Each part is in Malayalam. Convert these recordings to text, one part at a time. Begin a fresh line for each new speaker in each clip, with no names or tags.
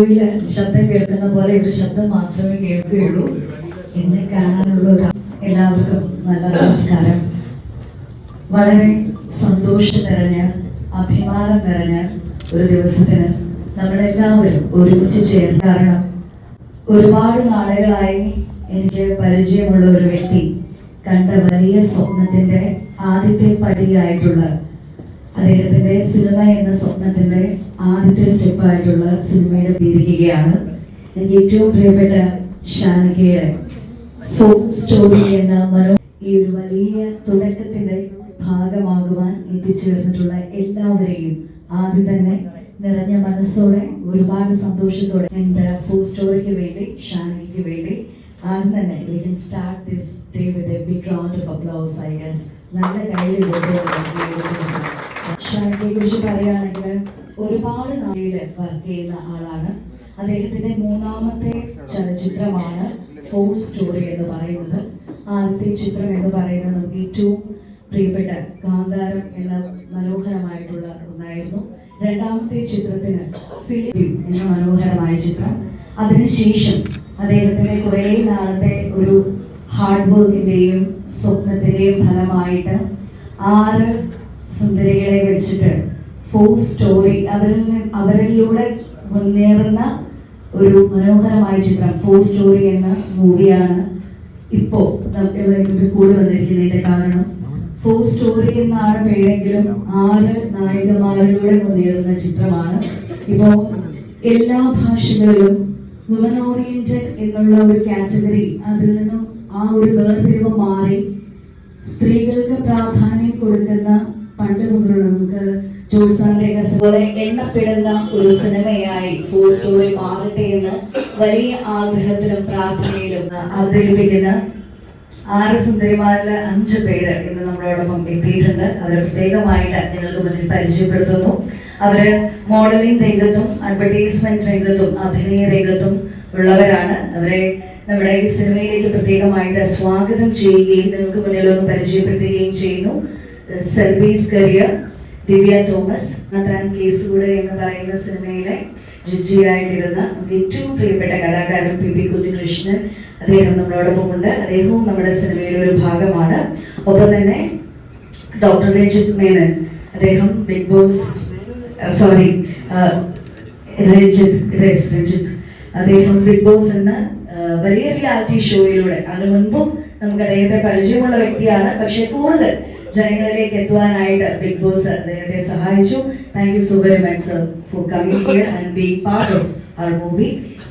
റേഡിയോയിൽ ശബ്ദം കേൾക്കുന്ന പോലെ ഒരു ശബ്ദം മാത്രമേ കേൾക്കുകയുള്ളൂ. എന്നെ കാണാനുള്ള ഒരു എല്ലാവർക്കും നല്ല നമസ്കാരം. വളരെ സന്തോഷം നിറഞ്ഞ അഭിമാനം നിറഞ്ഞ ഒരു ദിവസത്തിന് നമ്മളെല്ലാവരും ഒരുമിച്ച് ചേർന്ന് കാരണം ഒരുപാട് നാളുകളായി എനിക്ക് പരിചയമുള്ള ഒരു വ്യക്തി കണ്ട വലിയ സ്വപ്നത്തിന്റെ ആദ്യത്തെ പടിയായിട്ടുള്ള അദ്ദേഹത്തിന്റെ സിനിമ എന്ന സ്വപ്നത്തിന്റെ ആദ്യത്തെ സ്റ്റെപ്പായിട്ടുള്ള സിനിമയുടെ പേരിക്കുകയാണ് എനിക്ക് ഏറ്റവും പ്രിയപ്പെട്ട ഷാനകയുടെ ഫോക്ക് സ്റ്റോറി എന്ന മനോ ഈ ഒരു വലിയ തുടക്കത്തിന്റെ ഭാഗമാകുവാൻ എത്തിച്ചേർന്നിട്ടുള്ള എല്ലാവരെയും ആദ്യം തന്നെ നിറഞ്ഞ മനസ്സോടെ ഒരുപാട് സന്തോഷത്തോടെ എന്റെ ഫോക്ക് സ്റ്റോറിക്ക് വേണ്ടി ഷാനകയ്ക്ക് വേണ്ടി ആദ്യം തന്നെ we can start this day with a big round of applause I guess നല്ല കയ്യിൽ ഷാനകയെ കുറിച്ച് പറയുകയാണെങ്കിൽ ഒരുപാട് നാളിൽ വർക്ക് ചെയ്യുന്ന ആളാണ്. അദ്ദേഹത്തിന്റെ മൂന്നാമത്തെ ചലച്ചിത്രമാണ് ഫോർ സ്റ്റോറി എന്ന് പറയുന്നത്. ആദ്യത്തെ ചിത്രം എന്ന് പറയുന്നത് നമുക്ക് ഏറ്റവും പ്രിയപ്പെട്ട കാന്താരം എന്ന മനോഹരമായിട്ടുള്ള ഒന്നായിരുന്നു. രണ്ടാമത്തെ ചിത്രത്തിന് ഫിലിം എന്ന മനോഹരമായ ചിത്രം. അതിനുശേഷം അദ്ദേഹത്തിന്റെ കുറേ നാളത്തെ ഒരു ഹാർഡ് വർക്കിന്റെയും സ്വപ്നത്തിന്റെയും ഫലമായിട്ട് ആറ് വെച്ചിട്ട് ഫോർ സ്റ്റോറി അവരിൽ അവരിലൂടെ മുന്നേറുന്ന ഒരു മനോഹരമായ ചിത്രം ഫോർ സ്റ്റോറി എന്ന മൂവിയാണ് ഇപ്പോ നമുക്ക് കൂടി വന്നിരിക്കുന്നതിന്റെ കാരണം. ഫോർ സ്റ്റോറി എന്നാണ് പേരെങ്കിലും ആറ് നായികമാരിലൂടെ മുന്നേറുന്ന ചിത്രമാണ്. ഇപ്പോ എല്ലാ ഭാഷകളിലും വുമൻ ഓറിയന്റഡ് എന്നുള്ള ഒരു കാറ്റഗറി അതിൽ നിന്നും ആ ഒരു വേർതിരിവ് മാറി സ്ത്രീകൾക്ക് പ്രാധാന്യം കൊടുക്കുന്ന പണ്ട് മുതലുള്ള നമുക്ക് ജോത്സാന്റെ പോലെ എണ്ണപ്പെടുന്ന ഒരു സിനിമയായി ഫോർ സ്റ്റോറി മാറട്ടെ എന്ന് വലിയ ആഗ്രഹത്തിലും പ്രാർത്ഥനയിലും അവതരിപ്പിക്കുന്ന ആറ് സുന്ദരിമാരിലെ അഞ്ച് പേര് ഇന്ന് നമ്മളോടൊപ്പം എത്തിയിട്ടുണ്ട്. അവരെ പ്രത്യേകമായിട്ട് നിങ്ങൾക്ക് മുന്നിൽ പരിചയപ്പെടുത്തുന്നു. അവർ മോഡലിംഗ് രംഗത്തും അഡ്വർടൈസ്മെന്റ് രംഗത്തും അഭിനയ രംഗത്തും ഉള്ളവരാണ്. അവരെ നമ്മുടെ ഈ സിനിമയിലേക്ക് പ്രത്യേകമായിട്ട് സ്വാഗതം ചെയ്യുകയും നിങ്ങൾക്ക് മുന്നിൽ ഒന്ന് പരിചയപ്പെടുത്തുകയും ചെയ്യുന്നു. സെൽബീസ് കരിയർ ദിവ്യ തോമസ് നത്താൻ കേസുകൂടെ എന്ന് പറയുന്ന സിനിമയിലെ രുചിയായിട്ടിരുന്ന നമുക്ക് ഏറ്റവും പ്രിയപ്പെട്ട കലാകാരൻ പി പി കുഞ്ഞികൃഷ്ണൻ അദ്ദേഹം നമ്മളോടൊപ്പം ഉണ്ട്. അദ്ദേഹവും നമ്മുടെ സിനിമയിലെ ഒരു ഭാഗമാണ്. ഒപ്പം തന്നെ ഡോക്ടർ രഞ്ജിത് മേനൻ അദ്ദേഹം ബിഗ് ബോസ് സോറി രഞ്ജിത് രസ് രഞ്ജിത് അദ്ദേഹം ബിഗ് ബോസ് എന്ന വലിയ റിയാലിറ്റി ഷോയിലൂടെ അതിനു മുൻപും നമുക്ക് അദ്ദേഹത്തെ പരിചയമുള്ള വ്യക്തിയാണ്. പക്ഷെ കൂടുതൽ ജനങ്ങളിലേക്ക് എത്തുവാനായിട്ട് ബിഗ് ബോസ് അദ്ദേഹത്തെ സഹായിച്ചു. Thank you so very much for coming here and being part of our movie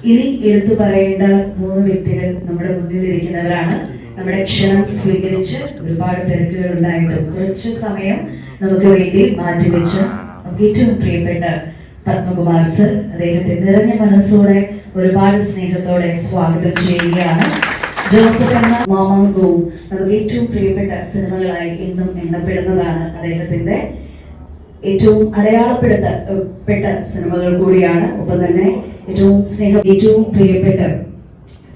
ഇനി എടുത്തു പറയേണ്ട മൂന്ന് വ്യക്തികൾ നമ്മുടെ മുന്നിൽ ഇരിക്കുന്നവരാണ് നമ്മുടെ ക്ഷണം സ്വീകരിച്ച് ഒരുപാട് തിരക്കുകൾ ഉണ്ടായിട്ട് കുറച്ച് സമയം നമുക്ക് വേണ്ടി മാറ്റിവെച്ച് നമുക്ക് ഏറ്റവും പ്രിയപ്പെട്ട പത്മകുമാർ സർ അദ്ദേഹത്തെ നിറഞ്ഞ മനസ്സോടെ ഒരുപാട് സ്നേഹത്തോടെ സ്വാഗതം ചെയ്യുകയാണ്. ജോസഫ് എന്ന മാമാങ്കവും നമുക്ക് ഏറ്റവും പ്രിയപ്പെട്ട സിനിമകളായി എന്നും എണ്ണപ്പെടുന്നതാണ് അദ്ദേഹത്തിന്റെ ഏറ്റവും അടയാളപ്പെടുത്തപ്പെട്ട സിനിമകൾ കൂടിയാണ്. ഒപ്പം തന്നെ ഏറ്റവും സ്നേഹം ഏറ്റവും പ്രിയപ്പെട്ട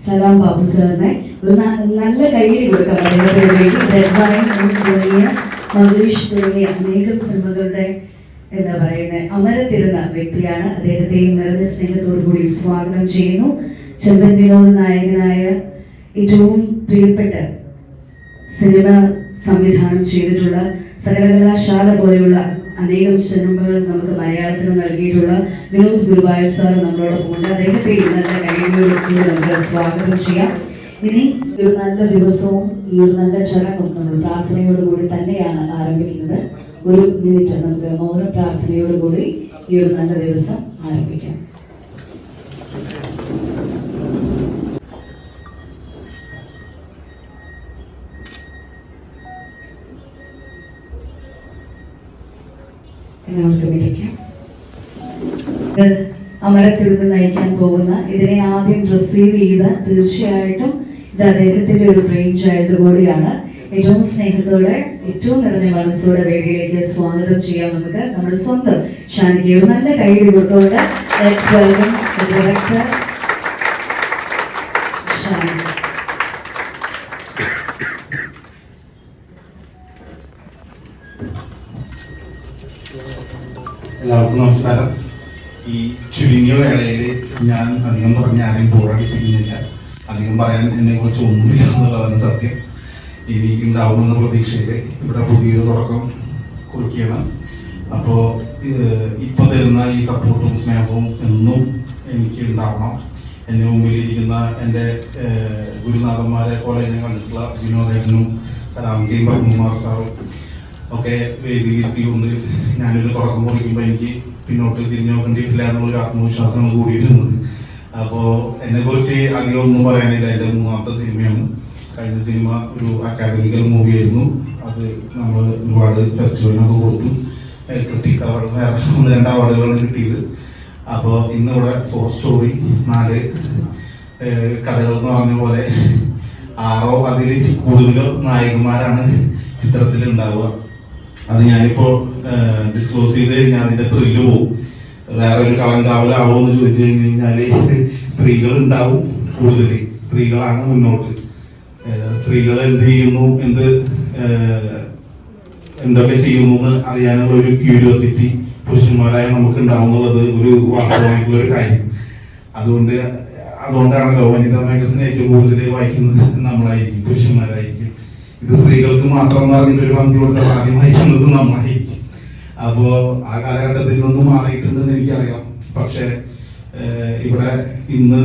സലാം ബാബു സാറിനെ ഒരു നല്ല കൈയടി കൊടുക്കാം തുടങ്ങിയ മംഗ്ലീഷ് തുടങ്ങിയ അനേകം സിനിമകളുടെ എന്താ പറയുന്നത് അമരത്തിരുന്ന വ്യക്തിയാണ്. അദ്ദേഹത്തെയും നിറഞ്ഞ സ്നേഹത്തോടു കൂടി സ്വാഗതം ചെയ്യുന്നു. ചെമ്പൻ വിനോദ് നായകനായ ഏറ്റവും പ്രിയപ്പെട്ട സിനിമ സംവിധാനം ചെയ്തിട്ടുള്ള സകലകലാശാല പോലെയുള്ള അനേകം സിനിമകൾ നമുക്ക് മലയാളത്തിന് നൽകിയിട്ടുള്ള വിനോദ് ഗുരുവായൂർ സാർ നമ്മളോടൊപ്പം ഉണ്ട്. അദ്ദേഹത്തെ നല്ല കഴിവുകളിലൂടെ നമുക്ക് സ്വാഗതം ചെയ്യാം. ഇനി ഒരു നല്ല ദിവസവും ഈ ഒരു നല്ല ചടങ്ങും നമ്മൾ പ്രാർത്ഥനയോടുകൂടി തന്നെയാണ് ആരംഭിക്കുന്നത്. ഒരു മിനിറ്റ് നമുക്ക് മൗന പ്രാർത്ഥനയോടുകൂടി ഈ ഒരു നല്ല ദിവസം ആരംഭിക്കാം. എല്ലാവർക്കും ഇരിക്കാം അമരത്തിരുന്ന് നയിക്കാൻ പോകുന്ന ഇതിനെ ആദ്യം റിസീവ് ചെയ്ത തീർച്ചയായിട്ടും ഇത് അദ്ദേഹത്തിന്റെ ഒരു ബ്രെയിൻ ചൈൽഡ് കൂടിയാണ്. ഏറ്റവും സ്നേഹത്തോടെ ഏറ്റവും നിറഞ്ഞ മനസ്സോടെ വേദിയിലേക്ക് സ്വാഗതം ചെയ്യാം നമുക്ക്. നമ്മുടെ സ്വന്തം ഷാനിക്ക് ഒരു നല്ല കൈയ്യടി കൊടുത്തോടെ ഡയറക്ടർ ഷാനിക്ക്.
എല്ലാവർക്കും നമസ്കാരം. ഈ ചുരുങ്ങിയ വേളയിൽ ഞാൻ അധികം പറഞ്ഞ ആരെയും ബോറടിപ്പിക്കുന്നില്ല അധികം പറയാൻ എന്നെ കുറിച്ച് ഒന്നുമില്ല എന്നുള്ളതാണ് സത്യം. ഇനി ഉണ്ടാവുമെന്ന പ്രതീക്ഷയിൽ ഇവിടെ പുതിയൊരു തുടക്കം കുറിക്കണം. അപ്പോൾ ഇപ്പോൾ തരുന്ന ഈ സപ്പോർട്ടും സ്നേഹവും എന്നും എനിക്ക് ഉണ്ടാവണം എന്റെ മുമ്പിൽ ഇരിക്കുന്ന എന്റെ ഗുരുനാഥന്മാരെ പോലെ ഞാൻ കണ്ടിട്ടുള്ള വിനോദേവനും സലാംകയും ബ്രഹ്മകുമാർ സാറും ഒക്കെ വേദിയിലിരുത്തി ഒന്ന് ഞാനൊരു തുടക്കം കുറിക്കുമ്പോൾ എനിക്ക് പിന്നോട്ട് തിരിഞ്ഞു നോക്കേണ്ടിയിട്ടില്ല എന്നുള്ളൊരു ആത്മവിശ്വാസമാണ് കൂടിയിരുന്നത്. അപ്പോൾ എന്നെ കുറിച്ച് അധികം ഒന്നും പറയാനില്ല. എന്റെ മൂന്നാമത്തെ സിനിമയാണ്. കഴിഞ്ഞ സിനിമ ഒരു അക്കാദമിക്കൽ മൂവിയായിരുന്നു അത് നമ്മൾ ഒരുപാട് ഫെസ്റ്റിവലിനൊക്കെ കൊടുത്തു. ക്രിട്ടീസ് അവാർഡ് ഒന്ന് രണ്ട് അവാർഡുകളാണ് കിട്ടിയത്. അപ്പോൾ ഇന്നിവിടെ ഫോർ സ്റ്റോറി നാല് കഥകൾ എന്ന് പറഞ്ഞ പോലെ ആറോ അതിൽ കൂടുതലോ നായകന്മാരാണ് ചിത്രത്തിൽ ഉണ്ടാവുക അത് ഞാനിപ്പോ ഡിസ്ക്ലോസ് ചെയ്ത് കഴിഞ്ഞാൽ അതിന്റെ ത്രില്ല് പോവും. വേറെ ഒരു കളങ്കാവലാവോ എന്ന് ചോദിച്ചു കഴിഞ്ഞു കഴിഞ്ഞാൽ സ്ത്രീകൾ ഉണ്ടാവും കൂടുതൽ സ്ത്രീകളാണ് മുന്നോട്ട്. സ്ത്രീകൾ എന്ത് ചെയ്യുന്നു എന്ത് എന്തൊക്കെ ചെയ്യുന്നു എന്ന് അറിയാനുള്ള ഒരു ക്യൂരിയോസിറ്റി പുരുഷന്മാരായ നമുക്ക് ഉണ്ടാവുന്നുള്ളത് ഒരു വാസ്തവമായിട്ടുള്ള ഒരു കാര്യം. അതുകൊണ്ട് അതുകൊണ്ടാണല്ലോ വനിതാ മാഗസിൻ ഏറ്റവും കൂടുതൽ വായിക്കുന്നത് നമ്മളായിരിക്കും പുരുഷന്മാരായിരിക്കും. ഇത് സ്ത്രീകൾക്ക് മാത്രം പറഞ്ഞിട്ട് ഒരു പങ്ക് കൊടുത്ത ആദ്യം നന്നായി. നമ്മളായിരിക്കും അപ്പോ ആ കാലഘട്ടത്തിൽ നിന്ന് മാറിയിട്ടുണ്ടെന്ന് എനിക്കറിയാം. പക്ഷെ ഇവിടെ ഇന്ന്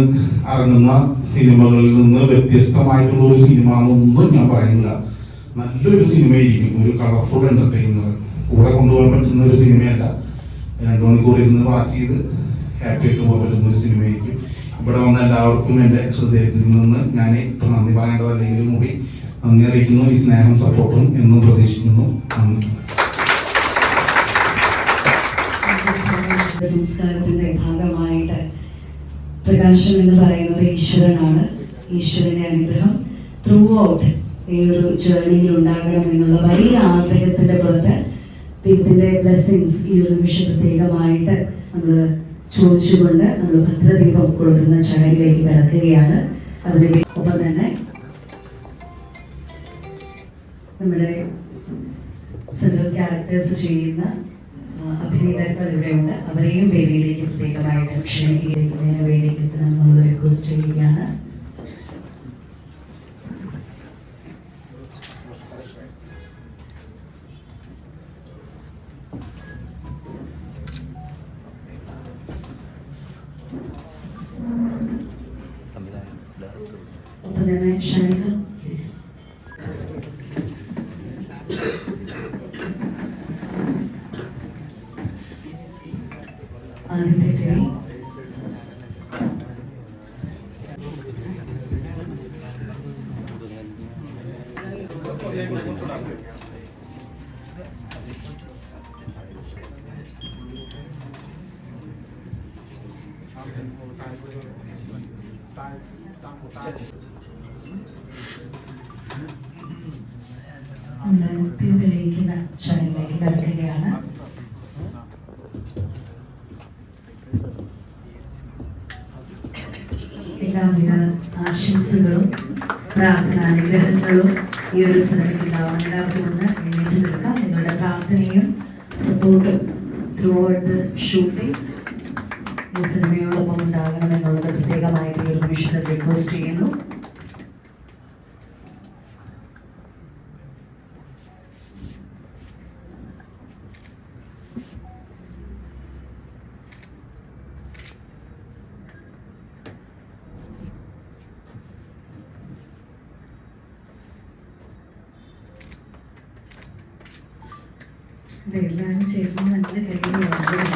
ഇറങ്ങുന്ന സിനിമകളിൽ നിന്ന് വ്യത്യസ്തമായിട്ടുള്ള ഒരു സിനിമ എന്നൊന്നും ഞാൻ പറയുന്നില്ല. നല്ലൊരു സിനിമയായിരിക്കും ഒരു കളർഫുൾ എന്റർടൈനർ കൂടെ കൊണ്ടുപോകാൻ പറ്റുന്ന ഒരു സിനിമയല്ല. രണ്ടു മണിക്കൂർ ഇരുന്ന് വാച്ച് ചെയ്ത് ഹാപ്പി ആയിട്ട് പോകാൻ പറ്റുന്ന ഒരു സിനിമയായിരിക്കും. ഇവിടെ വന്ന എല്ലാവർക്കും എന്റെ ഹൃദയത്തിൽ നിന്ന് ഞാൻ ഇപ്പൊ നന്ദി പറയേണ്ടതല്ലെങ്കിലും കൂടി നന്ദി അറിയിക്കുന്നു ഈ സ്നേഹം സപ്പോർട്ടും എന്നും പ്രതീക്ഷിക്കുന്നു.
സംസ്കാരത്തിന്റെ ഭാഗമായിട്ട് പ്രകാശം എന്ന് പറയുന്നത് ഈശ്വരനാണ്. ഈശ്വരന്റെ അനുഗ്രഹം. ത്രൂ ഔട്ട് ഈ ഒരു ജേർണിയിൽ ഉണ്ടാകണം എന്നുള്ള വലിയ ആഗ്രഹത്തിന്റെ പുറത്ത് ദൈവത്തിന്റെ ബ്ലെസ്സിങ്സ് ഈ ഒരു നിമിഷം പ്രത്യേകമായിട്ട് നമ്മൾ ചോദിച്ചുകൊണ്ട് നമ്മൾ ഭദ്രദീപം കൊടുക്കുന്ന ചടങ്ങിലേക്ക് കിടക്കുകയാണ്. അതിന് ഒപ്പം തന്നെ നമ്മുടെ സെൻട്രൽ ക്യാരക്ടേഴ്സ് ചെയ്യുന്ന അഭിനേതാക്കൾ ഇവിടെയുണ്ട്. അവരെയും വേദിയിലേക്ക് പ്രത്യേകമായിട്ട് ക്ഷണിക്കുന്നതിന് എത്തണം നമ്മൾ റിക്വസ്റ്റ് ചെയ്യുകയാണ്. നമ്മൾ തിരി തെളിയിക്കുന്ന ചടങ്ങിലേക്ക് കടക്കുകയാണ്. എല്ലാവിധ ആശംസകളും പ്രാർത്ഥനാനുഗ്രഹങ്ങളും ഈ ഒരു ഉണ്ടാവാൻ എല്ലാവർക്കും ഒന്ന് എഴുന്നേറ്റ് നിൽക്കാം. നിങ്ങളുടെ പ്രാർത്ഥനയും സപ്പോർട്ടും ത്രൂ ഔട്ട് ദ ഷൂട്ടിംഗ് ഈ സിനിമയോടൊപ്പം ഉണ്ടാകണം എന്നുള്ളത് പ്രത്യേകമായിട്ട് ഈ ഒരു നിമിഷത്തിൽ റിക്വസ്റ്റ് ചെയ്യുന്നു ഇതെല്ലാം ചേർന്ന് നല്ല കഴിയുകയാണ്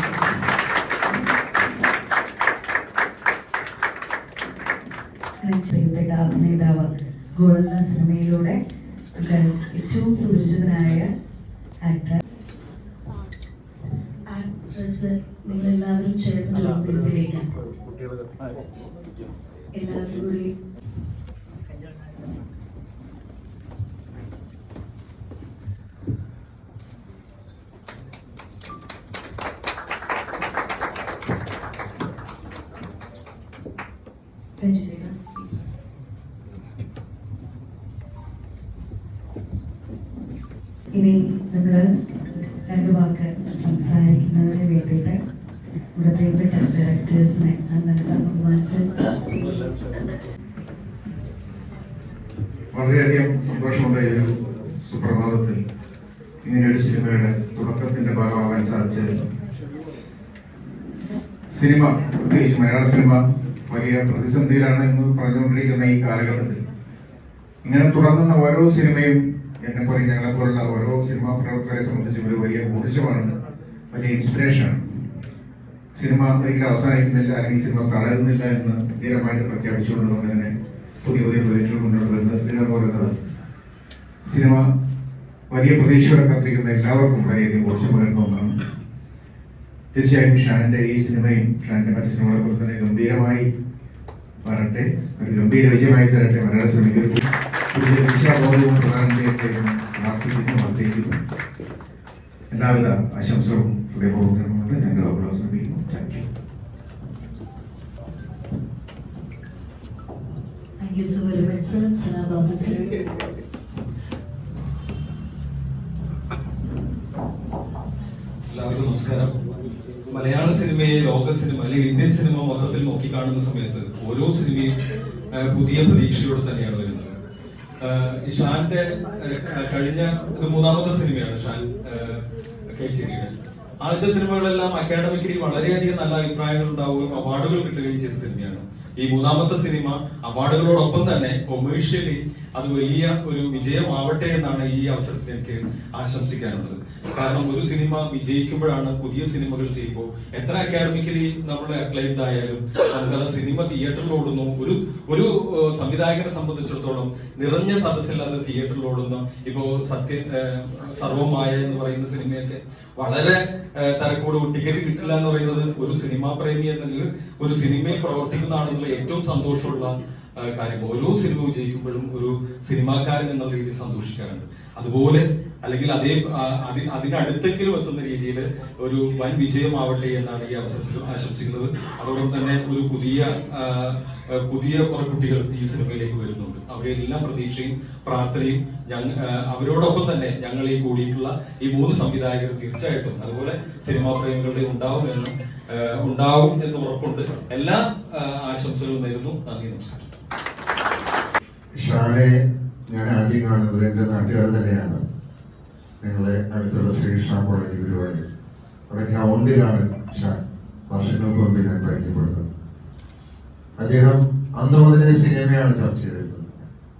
പ്രിയപ്പെട്ട അഭിനേതാവ് ഗോളന്ത സിനിമയിലൂടെ ഏറ്റവും സുപരിചിതനായ ആക്ടർ ആക്ട്രസ് നിങ്ങളെല്ലാവരും ചേർന്ന് എല്ലാവരും കൂടി രഞ്ജിത പ്ലീസ് ഇനി നമ്മൾ രണ്ട് വാക്ക് സംസാരിക്കുന്നതിന് വേണ്ടിയിട്ട് നമ്മുടെ പ്രിയപ്പെട്ട ഡയറക്ടേഴ്സിനെ അങ്ങനെ ബഹുമാനിച്ച്
വളരെയധികം സന്തോഷമുള്ള ഈ ഒരു സുപ്രഭാതത്തിൽ ഇങ്ങനെയൊരു സിനിമയുടെ തുടക്കത്തിന്റെ ഭാഗമാകാൻ സാധിച്ചത് സിനിമ പ്രത്യേകിച്ച് മലയാള സിനിമ വലിയ പ്രതിസന്ധിയിലാണ് എന്ന് പറഞ്ഞുകൊണ്ടിരിക്കുന്ന ഈ കാലഘട്ടത്തിൽ. ഇങ്ങനെ തുടങ്ങുന്ന ഓരോ സിനിമയും എന്നെ പോലെ ഞങ്ങളെ പോലുള്ള ഓരോ സിനിമാ പ്രവർത്തകരെ സംബന്ധിച്ചും ഒരു വലിയ ഊർജമാണ് വലിയ ഇൻസ്പിറേഷനാണ് സിനിമ ഒരിക്കലും അവസാനിക്കുന്നില്ല അല്ലെങ്കിൽ സിനിമ തളരുന്നില്ല എന്ന് ധീരമായിട്ട് പ്രഖ്യാപിച്ചുകൊണ്ട് നമ്മൾ തന്നെ പുതിയ പുതിയ പ്രൊജക്റ്റുകൾ മുന്നോട്ട് വരുന്നത് എന്ന് പറയുന്നത് സിനിമ വലിയ പ്രതീക്ഷയോടെ കാത്തിരിക്കുന്ന എല്ലാവർക്കും വളരെയധികം ഊർജം പകരുന്ന ഒന്നാണ്. തീർച്ചയായും ഷാനിന്റെ ഈ സിനിമയും ഷാനിന്റെ മറ്റു സിനിമകളെ പോലെ തന്നെ ഗംഭീരമായി വരട്ടെ ഒരു ഗംഭീര വിജയമായി തരട്ടെ. മലയാള സിനിമയ്ക്ക് ദിശാബോധവും പ്രാർത്ഥിക്കുന്നു എല്ലാവിധ ആശംസകളും ഹൃദയപൂർവം നേർന്നുകൊണ്ട് ഞങ്ങൾ അവസാനിപ്പിക്കുന്നു.
Thank you very much, sir. Sana Babu, sir.
നമസ്കാരം. മലയാള സിനിമയെ ലോക സിനിമ അല്ലെങ്കിൽ ഇന്ത്യൻ സിനിമ മൊത്തത്തിൽ നോക്കിക്കാണുന്ന സമയത്ത് ഓരോ സിനിമയും പുതിയ പ്രതീക്ഷയോടെ തന്നെയാണ് വരുന്നത്. ഷാന്റെ കഴിഞ്ഞ ഇത് മൂന്നാമത്തെ സിനിമയാണ് ഷാൻ കേച്ചേരിയുടെ. ആദ്യത്തെ സിനിമകളെല്ലാം അക്കാഡമിക്കലി വളരെയധികം നല്ല അഭിപ്രായങ്ങൾ ഉണ്ടാവുകയും അവാർഡുകൾ കിട്ടുകയും ചെയ്ത സിനിമയാണ്. ഈ മൂന്നാമത്തെ സിനിമ അവാർഡുകളോടൊപ്പം തന്നെ കൊമേഴ്ഷ്യലി അത് വലിയ ഒരു വിജയമാവട്ടെ എന്നാണ് ഈ അവസരത്തിൽ എനിക്ക് ആശംസിക്കാനുള്ളത്. കാരണം ഒരു സിനിമ വിജയിക്കുമ്പോഴാണ് പുതിയ സിനിമകൾ ചെയ്യുമ്പോൾ എത്ര അക്കാഡമിക്കലി നമ്മൾ അക്ലൈംഡ് ആയാലും നമുക്കത് സിനിമ തിയേറ്ററിൽ ഓടുന്നു ഒരു ഒരു സംവിധായകനെ സംബന്ധിച്ചിടത്തോളം നിറഞ്ഞ സദസ്സിൽ അത് തിയേറ്ററിൽ ഓടുന്നു ഇപ്പോ സത്യ സർവമായ എന്ന് പറയുന്ന സിനിമയൊക്കെ വളരെ തിരക്കോട് ടിക്കറ്റ് കിട്ടില്ല എന്ന് പറയുന്നത് ഒരു സിനിമാ പ്രേമി എന്ന ഒരു സിനിമയിൽ പ്രവർത്തിക്കുന്നതാണെന്നുള്ള ഏറ്റവും സന്തോഷമുള്ള കാര്യം. ഓരോ സിനിമ വിജയിക്കുമ്പോഴും ഒരു സിനിമാക്കാരൻ എന്നുള്ള രീതിയിൽ സന്തോഷിക്കാറുണ്ട്. അതുപോലെ അല്ലെങ്കിൽ അതേ അതിനടുത്തെങ്കിലും എത്തുന്ന രീതിയിൽ ഒരു വൻ വിജയമാവട്ടെ എന്നാണ് ഈ അവസരത്തിൽ ആശംസിക്കുന്നത്. അതോടൊപ്പം തന്നെ ഒരു പുതിയ പുതിയ കുറെ കുട്ടികൾ ഈ സിനിമയിലേക്ക് വരുന്നുണ്ട്. അവരുടെ എല്ലാ പ്രതീക്ഷയും പ്രാർത്ഥനയും അവരോടൊപ്പം തന്നെ ഞങ്ങൾ ഈ കൂടിയിട്ടുള്ള ഈ മൂന്ന് സംവിധായകർ തീർച്ചയായിട്ടും അതുപോലെ സിനിമാ പ്രേമികളുടെ ഉണ്ടാവും എന്ന് ഉണ്ടാവും എന്ന് ഉറപ്പുണ്ട്. എല്ലാ ആശംസകളും നേരുന്നു. നന്ദി നമസ്കാരം.
ഞാൻ ആദ്യം കാണുന്നത് എന്റെ നാട്ടുകാർ തന്നെയാണ്. ഞങ്ങളെ അടുത്തുള്ള ശ്രീകൃഷ്ണ കോളേജ് ഗുരുവായൂർ. അവിടെ ഗ്രൗണ്ടിലാണ് ഷാൻ. വർഷങ്ങൾക്ക് മുമ്പ് ഞാൻ പരിചയപ്പെടുന്നത്. അദ്ദേഹം അന്ന് മുതലേ സിനിമയാണ് ചർച്ച ചെയ്തിരുന്നത്.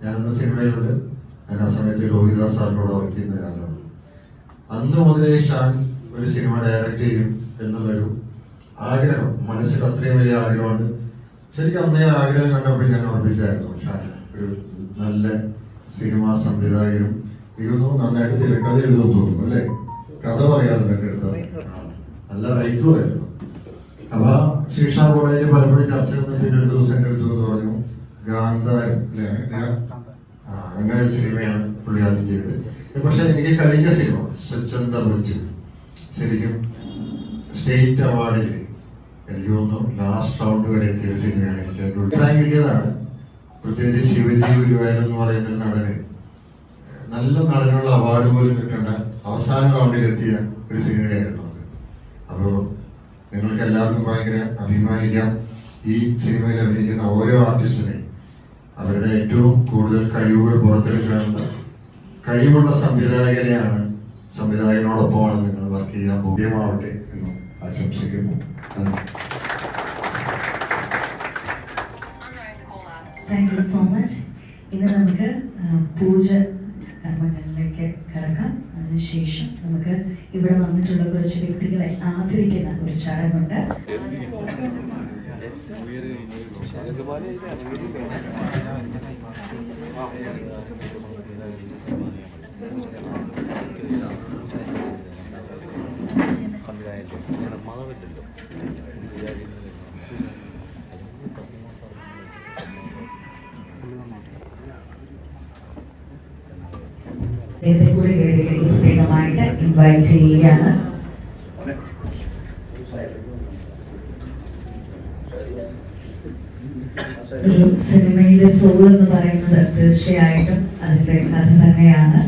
ഞാൻ അന്ന് സിനിമയിലുണ്ട്. ഞാൻ ആ സമയത്ത് ലോഹിതാസ് സാറിനോട് വർക്ക് ചെയ്യുന്ന കാലമാണ്. അന്ന് മുതലേ ഷാൻ ഒരു സിനിമ ഡയറക്റ്റ് ചെയ്യും എന്നുള്ളൊരു ആഗ്രഹം മനസ്സിൽ അത്രയും വലിയ ആഗ്രഹമുണ്ട്. ശരിക്കും അന്നേ ആഗ്രഹം കണ്ടപ്പോൾ ഞാൻ ഓർമ്മിച്ചായിരുന്നു ഷാൻ ഒരു നല്ല സിനിമാ സംവിധായകനും തോന്നുന്നു നന്നായിട്ട് തിരക്കഥ എഴുതും തോന്നുന്നു അല്ലേ? കഥ പറയാറുണ്ട് എടുത്തത് നല്ല റൈറ്ററും ആയിരുന്നു. അപ്പൊ ശിക്ഷാ കോളേജിൽ പലപ്പോഴും ചർച്ച ചെയ്തിട്ട് ഒരു ദിവസം എന്റെ അടുത്ത് വന്ന് പറഞ്ഞു ഗാന്ധാരം അങ്ങനെ ഒരു സിനിമയാണ് പുള്ളി ആദ്യം ചെയ്തത്. പക്ഷെ എനിക്ക് കഴിഞ്ഞ സിനിമ സ്വച്ഛന്ത ബുദ്ധി ശരിക്കും സ്റ്റേറ്റ് അവാർഡിൽ എനിക്ക് തോന്നുന്നു ലാസ്റ്റ് റൗണ്ട് വരെ എത്തിയ സിനിമയാണ് എനിക്ക് അതിന്റെ കിട്ടിയതാണ്. പ്രത്യേകിച്ച് ശിവജി ഗുരുവായൂർ എന്ന് പറയുന്ന നടന്. നല്ല നടനുള്ള അവാർഡ് പോലും കിട്ടേണ്ട അവസാന റൗണ്ടിൽ എത്തിയ ഒരു സിനിമയായിരുന്നു അത്. അപ്പോൾ നിങ്ങൾക്ക് എല്ലാവർക്കും ഭയങ്കര അഭിമാനിക്കാം. ഈ സിനിമയിൽ അഭിനയിക്കുന്ന ഓരോ ആർട്ടിസ്റ്റിനെയും അവരുടെ ഏറ്റവും കൂടുതൽ കഴിവുകൾ പുറത്തെടുക്കാനുള്ള കഴിവുള്ള സംവിധായകനെയാണ് സംവിധായകനോടൊപ്പമാണ് നിങ്ങൾ വർക്ക് ചെയ്യാൻ പോകുമാവട്ടെ എന്ന് ആശംസിക്കുന്നു. നന്ദി.
താങ്ക് യു സോ മച്ച് ഇന്ന് നമുക്ക് പൂജ അതിനുശേഷം നമുക്ക് ഇവിടെ വന്നിട്ടുള്ള കുറച്ച് വ്യക്തികളെ ആദരിക്കുന്ന ഒരു ചടങ്ങുണ്ട്.
സംവിധായകല്ലേ
ചെയ്യുകയാണ്. ഒരു സിനിമയിലെ സോൾ എന്ന് പറയുന്നത് തീർച്ചയായിട്ടും അതിന്റെ കഥ തന്നെയാണ്.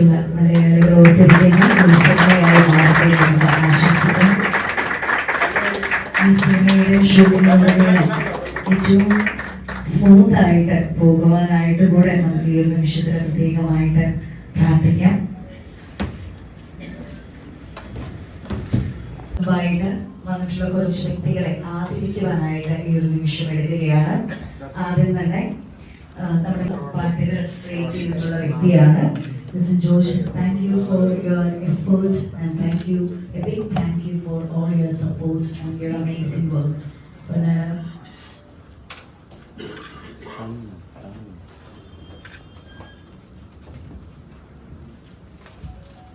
മനോഹരമായിട്ടുള്ള മലയാളികൾ ഓർത്തിരിക്കുന്ന സിനിമയായി മാറട്ടെ എന്ന് ആശംസിക്കുന്നു. ഈ സിനിമയുടെ ഷൂട്ടിംഗ് ഏറ്റവും സ്മൂത്തായിട്ട് പോകുവാനായിട്ട് കൂടെ നമുക്ക് ഈ ഒരു നിമിഷത്തിൽ പ്രത്യേകമായിട്ട് പ്രാർത്ഥിക്കാം. മുമ്പായിട്ട് വന്നിട്ടുള്ള കുറച്ച് വ്യക്തികളെ ആദരിക്കുവാനായിട്ട് ഈ ഒരു നിമിഷം എടുക്കുകയാണ്. ആദ്യം തന്നെ നമ്മുടെ പാട്ടുകൾ ക്രിയേറ്റ് ചെയ്തിട്ടുള്ള വ്യക്തിയാണ്. miss Josh thank you for your effort and thank you a big thank you for all your support and your amazing work പിന്നെ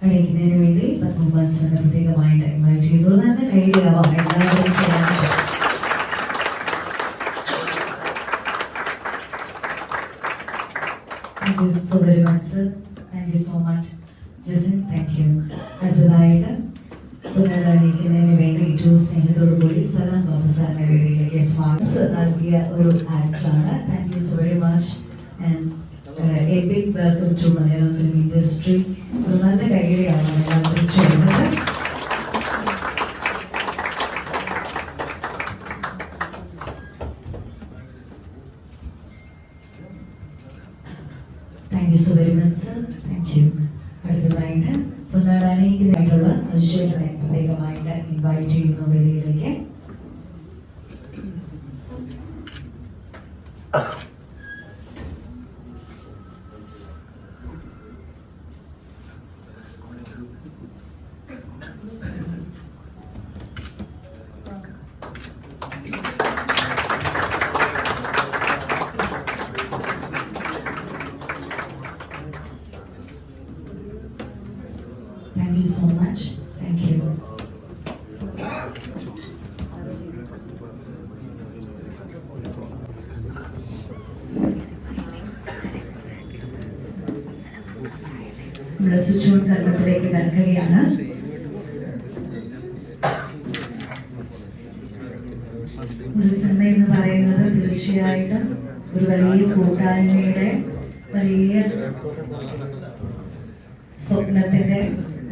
അണിയിക്കുന്നതിന് വേണ്ടി പത്മോപാസന പ്രത്യേകമായിട്ട് ഇൻവൈറ്റ് ചെയ്തു നല്ല കൈഡിയാവാം എല്ലാവരും ചെയ്യാനായിട്ട് thank you so very much sir Thank you so much Jasin thank you അടുത്തതായിട്ട് പുനർ അണിയിക്കുന്നതിന് വേണ്ടി ഏറ്റവും സ്നേഹത്തോടു കൂടി സലാം ബാബു സാറിനെ വേദിയിലേക്ക് സ്വാഗതം. നൽകിയ ഒരു ആക്ടറാണ്. Thank you so very much and a big welcome to Malayalam film industry ഒരു നല്ല കൈകടിയാണ് എല്ലാവരും ചെയ്യുന്നത് thank you so very much sir thank you അടുത്തതായിട്ട് പൊന്നാട് അണിയിക്കുന്നതായിട്ടുള്ള അഭിഷേകനെ പ്രത്യേകമായിട്ട് ഇൻവൈറ്റ് ചെയ്യുന്നു വേദിയിലേക്ക് thank you so much thank you നമ്മുടെ സ്വിച്ച് കർമ്മത്തിലേക്ക് കടക്കുകയാണ് ഒരു സിനിമ എന്ന് പറയുന്നത് തീർച്ചയായിട്ടും ഒരു വലിയ കൂട്ടായ്മയുടെ വലിയ സ്വപ്നത്തിന്റെ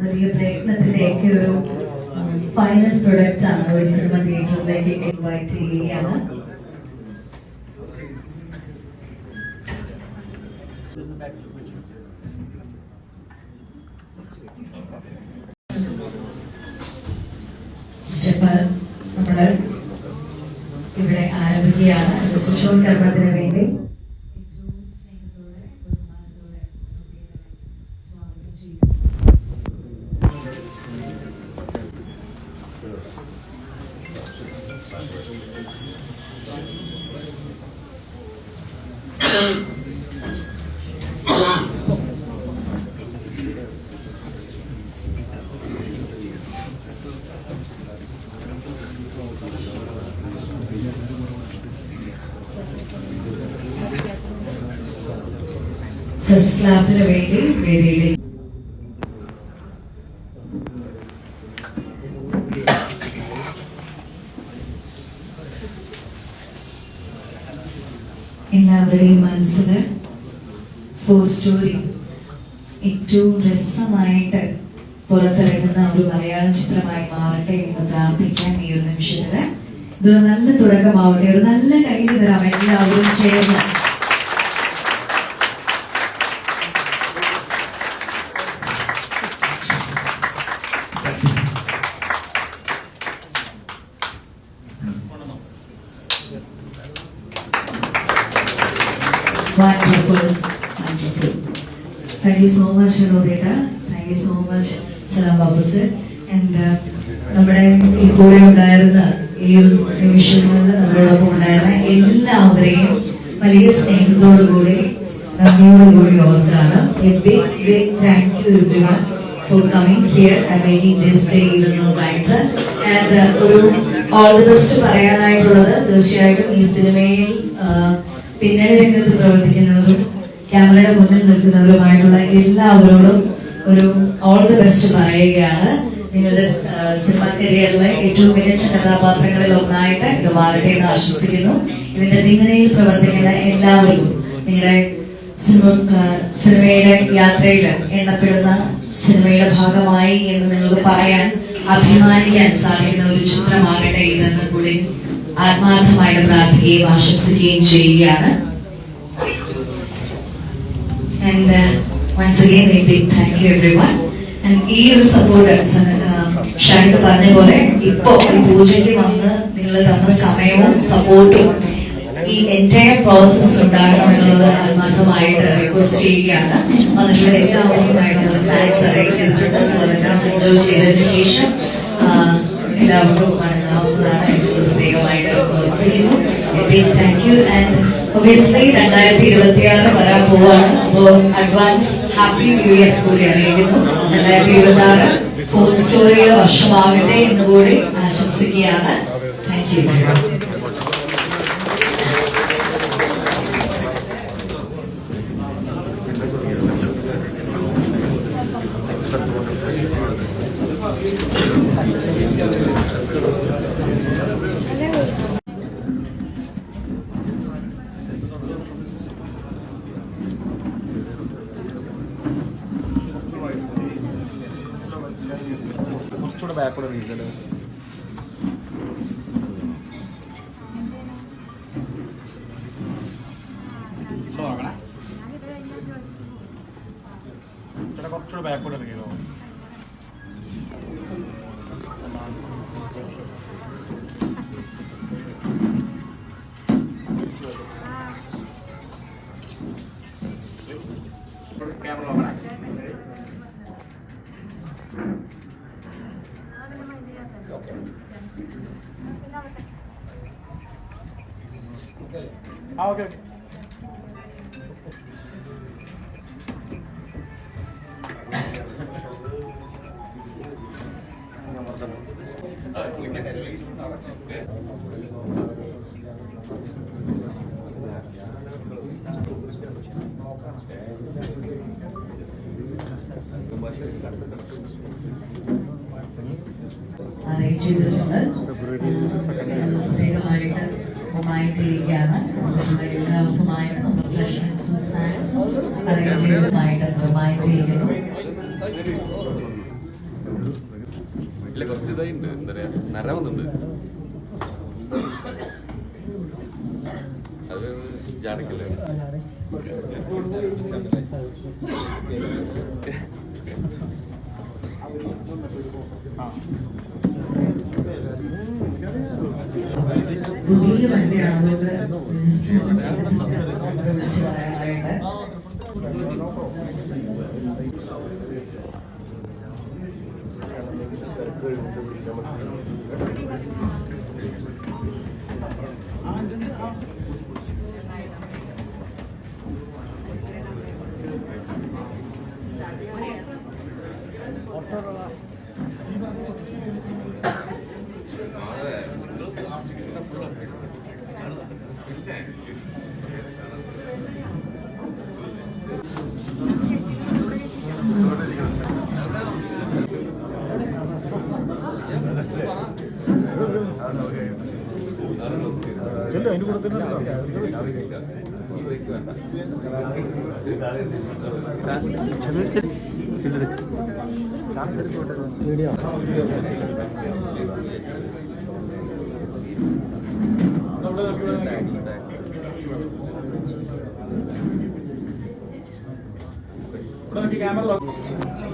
വലിയ പ്രയത്നത്തിന്റെ ഒക്കെ ഒരു ഫൈനൽ പ്രൊഡക്റ്റ് ആണ് ഒരു സിനിമ തിയേറ്ററിലേക്ക് ഇൻവൈറ്റ് ചെയ്യുകയാണ് സ്റ്റെപ്പ് നമ്മൾ ഇവിടെ ആരംഭിക്കുകയാണ്. ശിശു കർമ്മത്തിന് വേണ്ടി. ക്ലാപ്പിന് വേണ്ടി വേദിയിലേക്ക്. എല്ലാവരുടെയും മനസ്സിൽ ഫോർ സ്റ്റോറി ഏറ്റവും രസമായിട്ട് പുറത്തിറങ്ങുന്ന ഒരു മലയാളം ചിത്രമായി മാറട്ടെ എന്ന് പ്രാർത്ഥിക്കാൻ ഈ ഒരു നിമിഷത്തിൽ. ഇതൊരു നല്ല തുടക്കമാവട്ടെ ഒരു നല്ല കൈയ്യിൽ തരാം. എല്ലാവരും ചേർന്ന്. Thank you so much Vinodeta. Thank you so much Salam Babu sir And uh, നമ്മുടെ ഈ കൂടെ ഉണ്ടായിരുന്ന ഈ ഒരു നിമിഷങ്ങളിൽ നമ്മളോടൊപ്പം ഉണ്ടായിരുന്ന എല്ലാവരെയും വലിയ സ്നേഹത്തോടുകൂടി നന്ദിയോടുകൂടി ഓർക്കാണ് a big big thank you everyone for coming here and making this day even more brighter and ഒരു ഓൾ ദി ബെസ്റ്റ് പറയാനായിട്ടുള്ളത് തീർച്ചയായിട്ടും ഈ സിനിമയിൽ പിന്നണി രംഗത്ത് പ്രവർത്തിക്കുന്നവരും ക്യാമറയുടെ മുന്നിൽ നിൽക്കുന്നവരുമായിട്ടുള്ള എല്ലാവരോടും ഒരു ഓൾ ദി ബെസ്റ്റ് പറയുകയാണ്. നിങ്ങളുടെ സിനിമ കരിയറിലെ ഏറ്റവും മികച്ച കഥാപാത്രങ്ങളിൽ ഒന്നായിട്ട് ഇത് മാറട്ടെ എന്ന് ആശംസിക്കുന്നു. ഇതിന്റെ പിന്നണിയിൽ പ്രവർത്തിക്കുന്ന എല്ലാവരും നിങ്ങളുടെ സിനിമ സിനിമയുടെ യാത്രയിൽ എണ്ണപ്പെടുന്ന സിനിമയുടെ ഭാഗമായി എന്ന് നിങ്ങൾക്ക് പറയാൻ അഭിമാനിക്കാൻ സാധിക്കുന്ന ഒരു ചിത്രമാകട്ടെ ഇതെന്ന് കൂടി ആത്മാർത്ഥമായിട്ട് പ്രാർത്ഥിക്കുകയും ആശംസിക്കുകയും ചെയ്യുകയാണ്. And uh, once again, a big thank you everyone. And ഈ ഒരു സപ്പോർട്ട് ഷാനിക്ക് പറഞ്ഞ പോലെ ഇപ്പോ ഈ പൂജയ്ക്ക് വന്ന് നിങ്ങൾ തന്ന സമയവും സപ്പോർട്ടും ഈ എന്റയർ പ്രോസസ് ഉണ്ടാകണം എന്നുള്ളത് ആത്മാർത്ഥമായിട്ട് റിക്വസ്റ്റ് ചെയ്യുകയാണ്. വന്നിട്ടുള്ള എല്ലാവർക്കുമായിട്ടുള്ള സ്നാക്സ് അറേഞ്ച് ചെയ്തിട്ടുണ്ട് സോ എല്ലാം എൻജോയ് ചെയ്തതിന് ശേഷം എല്ലാവർക്കും മടങ്ങാവുന്നതാണ് പ്രത്യേകമായിട്ട് ഓർമ്മിപ്പിക്കുന്നു താങ്ക് യു ആൻഡ് ഒബിയസ്ലി രണ്ടായിരത്തി ഇരുപത്തി ആറ് വരാൻ പോവാണ്. അപ്പോൾ അഡ്വാൻസ് ഹാപ്പി ന്യൂ ഇയർ കൂടി അറിയിക്കുന്നു. രണ്ടായിരത്തി ഇരുപത്തി ആറ് ഫോർ സ്റ്റോറിയുടെ വർഷമാകട്ടെ എന്ന് കൂടി ആശംസിക്കുകയാണ്. താങ്ക് യു
കുറച്ചുകൂടെ ബാക്കോടെ നീങ്ങൽ കുറച്ചുകൂടെ ബാക്കോടെ ഇറങ്ങിയോ
ചെയ്തിട്ടുണ്ട്. പ്രത്യേകമായിട്ട് നമ്മുടെ എല്ലാവർക്കുമായിട്ട് നമ്മൾ റിഫ്രഷ്മെന്റ്സും സ്നാക്സും അറേഞ്ച് ചെയ്തതുമായിട്ട് ഒമായിട്ട് ഇരിക്കുന്നു
ഇല്ല കുറച്ച് ഇതായിട്ടുണ്ട്. എന്താ പറയാ നിറ വന്നിട്ടുണ്ട്. അത് ജാടക്കല്ലേ?
പുതിയ അതുകൊണ്ട് രജിസ്റ്റർ കൂടെ തന്നെ ക്യാമറ
എല്ലാം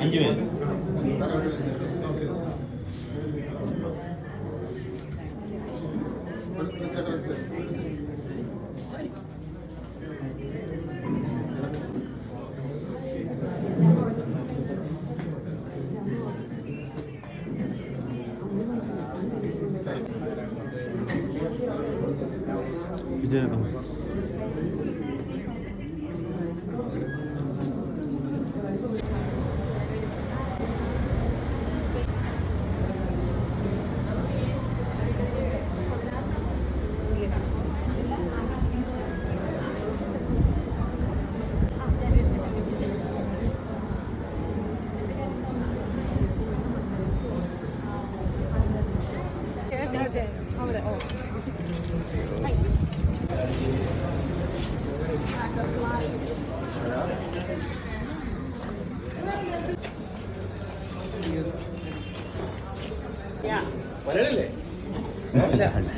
അഞ്ചു പേര്. 接
着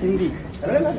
Hindi. Relax.